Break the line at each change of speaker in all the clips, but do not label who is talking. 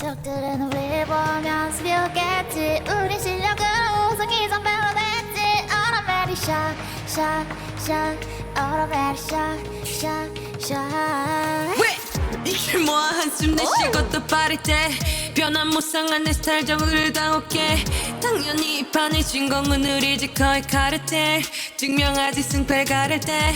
적들은 우리 보면 스비우겠지. 우리 실력으로 우승이 선배로 됐지. automatic shot shot shot automatic shot shot shot
왜? 이게 뭐야 한숨 내쉬고 또 빠를 때 변한 무쌍한 내 스타일 적을 다 오게. 당연히 이 판의 주인공은 우리지 거의 카르텔 증명하지 승패 가를 때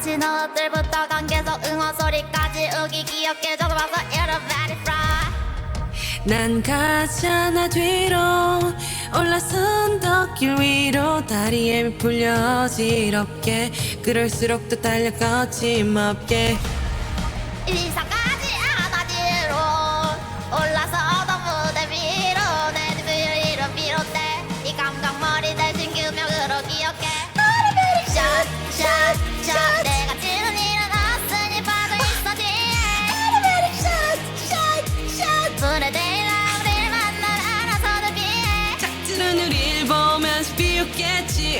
거친 옷들부터 관계석 응원 소리까지 우기 귀엽게 적어봐서 Everybody fly.
난 가잖아 뒤로 올라선 덕길 위로 다리에 풀려 지럽게. 그럴수록 더 달려 거침없게.
이상하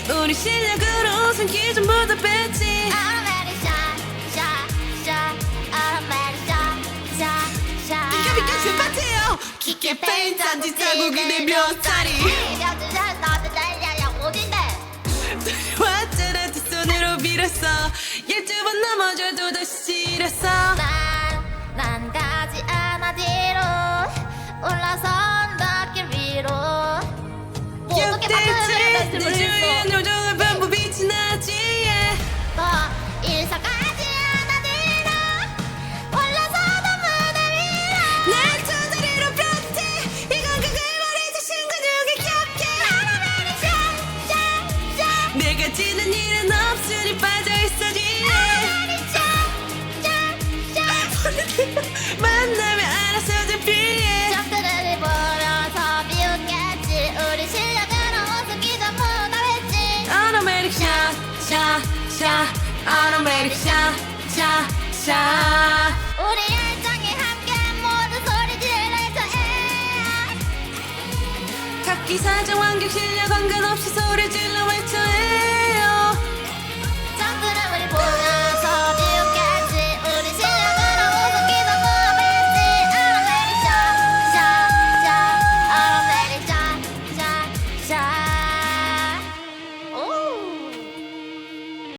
우리 실력으로 우승 기준보다 뺐지.
Automatic shot, shot, shot, automatic shot, shot, shot.
비켜 비켜 주파트요. 기계 페인 잔디 자국이 내 묘살이
묘살 나도 달려야 어딘데?
왔잖아 두 손으로 빌었어. 열두 번 넘어져도 다시
난 shot, shot.
내가 지는 일은 없으니 빠져있어지. 만나면 알아서 잡히에
적들을 보면서 비웃겠지. 우리 실력으로 우승기 전부 다 했지.
Automatic shot shot shot. Automatic shot shot shot.
우리 열정이 함께 모두 소리 질러줘 에
각기 사정 환경 실력 관관없이 소